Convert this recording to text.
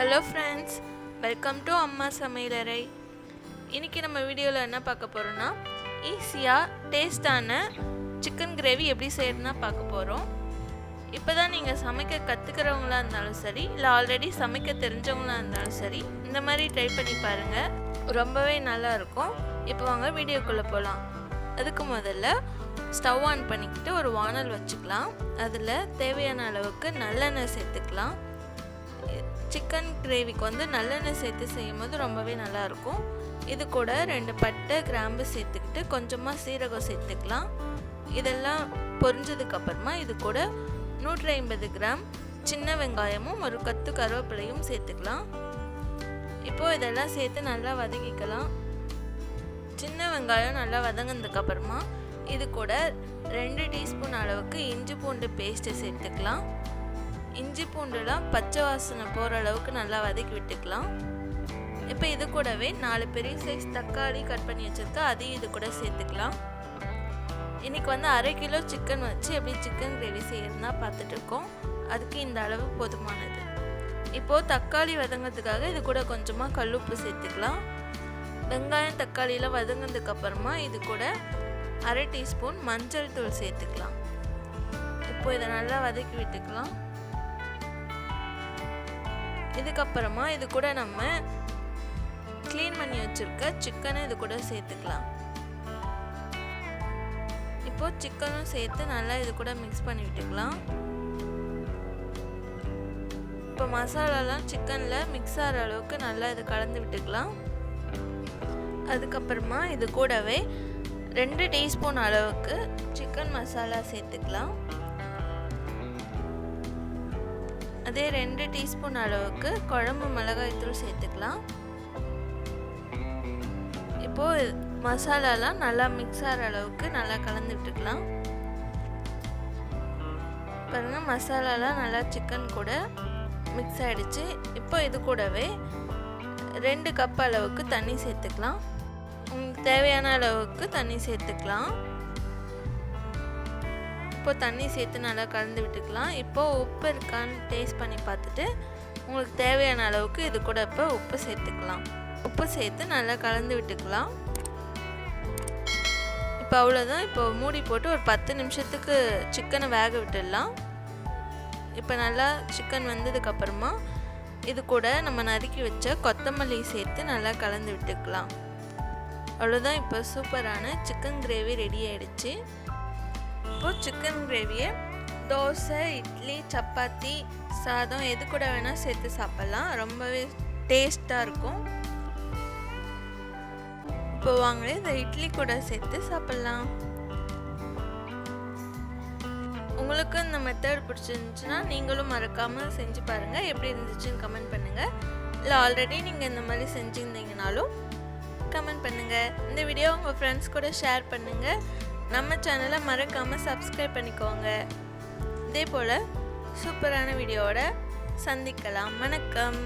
Hello friends welcome to அம்மா சமையலறை. இன்றைக்கி நம்ம வீடியோவில் என்ன பார்க்க போகிறோன்னா ஈஸியாக டேஸ்டான சிக்கன் கிரேவி எப்படி செய்யறதுனா பார்க்க போகிறோம் இப்போ தான் நீங்கள் சமைக்க கற்றுக்கிறவங்களாக இருந்தாலும் சரி இல்லை ஆல்ரெடி சமைக்க தெரிஞ்சவங்களாக இருந்தாலும் சரி இந்த மாதிரி ட்ரை பண்ணி பாருங்கள் ரொம்பவே நல்லா இருக்கும். இப்போ வாங்க வீடியோக்குள்ளே போகலாம் அதுக்கு முதல்ல ஸ்டவ் ஆன் பண்ணிக்கிட்டு ஒரு வானல் வச்சுக்கலாம். அதில் தேவையான அளவுக்கு நல்லெண்ணெய் சேர்த்துக்கலாம். சிக்கன் கிரேவிக்கு வந்து நல்லெண்ணெய் சேர்த்து செய்யும் போது ரொம்பவே நல்லாயிருக்கும். இது கூட ரெண்டு பட்டை கிராம்பு சேர்த்துக்கிட்டு கொஞ்சமாக சீரகம் சேர்த்துக்கலாம். இதெல்லாம் பொரிஞ்சதுக்கப்புறமா இது கூட நூற்றி ஐம்பது கிராம் சின்ன வெங்காயமும் ஒரு கத்து கருவேப்பிலையும் சேர்த்துக்கலாம். இப்போது இதெல்லாம் சேர்த்து நல்லா வதக்கிக்கலாம். சின்ன வெங்காயம் நல்லா வதங்கினதுக்கப்புறமா இது கூட ரெண்டு டீஸ்பூன் அளவுக்கு இஞ்சி பூண்டு பேஸ்ட்டு சேர்த்துக்கலாம். இஞ்சி பூண்டுலாம் பச்சை வாசனை போகிற அளவுக்கு நல்லா வதக்கி விட்டுக்கலாம். இப்போ இது கூடவே நாலு பெரிய சைஸ் தக்காளி கட் பண்ணி வச்சுருக்கா அதையும் இது கூட சேர்த்துக்கலாம். இன்றைக்கி வந்து அரை கிலோ சிக்கன் வச்சு எப்படி சிக்கன் கிரேவி செய்யறதுனா பார்த்துட்டு இருக்கோம். அதுக்கு இந்த அளவு போதுமானது. இப்போது தக்காளி வதங்கிறதுக்காக இது கூட கொஞ்சமாக கல்லுப்பு சேர்த்துக்கலாம். வெங்காயம் தக்காளியெலாம் வதங்கினதுக்கு அப்புறமா இது கூட அரை டீஸ்பூன் மஞ்சள் தூள் சேர்த்துக்கலாம். இப்போ இதை நல்லா வதக்கி விட்டுக்கலாம். இதுக்கப்புறமா இது கூட நம்ம க்ளீன் பண்ணி வச்சுருக்க சிக்கனை இது கூட சேர்த்துக்கலாம். இப்போ சிக்கனும் சேர்த்து நல்லா இது கூட மிக்ஸ் பண்ணி விட்டுக்கலாம். இப்போ மசாலாலாம் சிக்கனில் மிக்ஸ் ஆகிற அளவுக்கு நல்லா இது கலந்து விட்டுக்கலாம். அதுக்கப்புறமா இது கூடவே ரெண்டு டீஸ்பூன் அளவுக்கு சிக்கன் மசாலா சேர்த்துக்கலாம். அதே ரெண்டு டீஸ்பூன் அளவுக்கு குழம்பு மிளகாய்த்தூள் சேர்த்துக்கலாம். இப்போது மசாலாலாம் நல்லா மிக்ஸ் ஆகிற அளவுக்கு நல்லா கலந்து பாருங்கள் மசாலாலாம் நல்லா சிக்கன் கூட மிக்ஸ் ஆகிடுச்சு இப்போ இது கூடவே ரெண்டு கப் அளவுக்கு தண்ணி சேர்த்துக்கலாம். உங்களுக்கு தேவையான அளவுக்கு தண்ணி சேர்த்துக்கலாம். இப்போ தண்ணி சேர்த்து நல்லா கலந்து விட்டுக்கலாம். இப்போது உப்பு இருக்கான்னு டேஸ்ட் பண்ணி பார்த்துட்டு உங்களுக்கு தேவையான அளவுக்கு இது கூட இப்போ உப்பு சேர்த்துக்கலாம். உப்பு சேர்த்து நல்லா கலந்து விட்டுக்கலாம். இப்போ அவ்வளோதான் இப்போ மூடி போட்டு ஒரு பத்து நிமிஷத்துக்கு சிக்கனை வேக விட்டுடலாம். இப்போ நல்லா சிக்கன் வந்ததுக்கப்புறமா இது கூட நம்ம நறுக்கி வச்ச கொத்தமல்லி சேர்த்து நல்லா கலந்து விட்டுக்கலாம். அவ்வளோதான் இப்போ சூப்பரான சிக்கன் கிரேவி ரெடி ஆயிடுச்சு. இப்போது சிக்கன் கிரேவியை தோசை இட்லி சப்பாத்தி சாதம் எது கூட வேணால் சேர்த்து சாப்பிட்லாம். ரொம்பவே டேஸ்ட்டாக இருக்கும். இப்போ வாங்களே இந்த இட்லி கூட சேர்த்து சாப்பிட்லாம். உங்களுக்கு இந்த மெத்தட் பிடிச்சிருந்துச்சுன்னா நீங்களும் மறக்காமல் செஞ்சு பாருங்கள் எப்படி இருந்துச்சுன்னு கமெண்ட் பண்ணுங்கள் இல்லை ஆல்ரெடி நீங்கள் இந்த மாதிரி செஞ்சுருந்தீங்கனாலும் கமெண்ட் பண்ணுங்கள் இந்த வீடியோ உங்கள் ஃப்ரெண்ட்ஸ் கூட ஷேர் பண்ணுங்கள் நம்ம சேனலை மறக்காமல் சப்ஸ்கிரைப் பண்ணிக்கோங்க. இதே போல் சூப்பரான வீடியோவோட சந்திக்கலாம். வணக்கம்.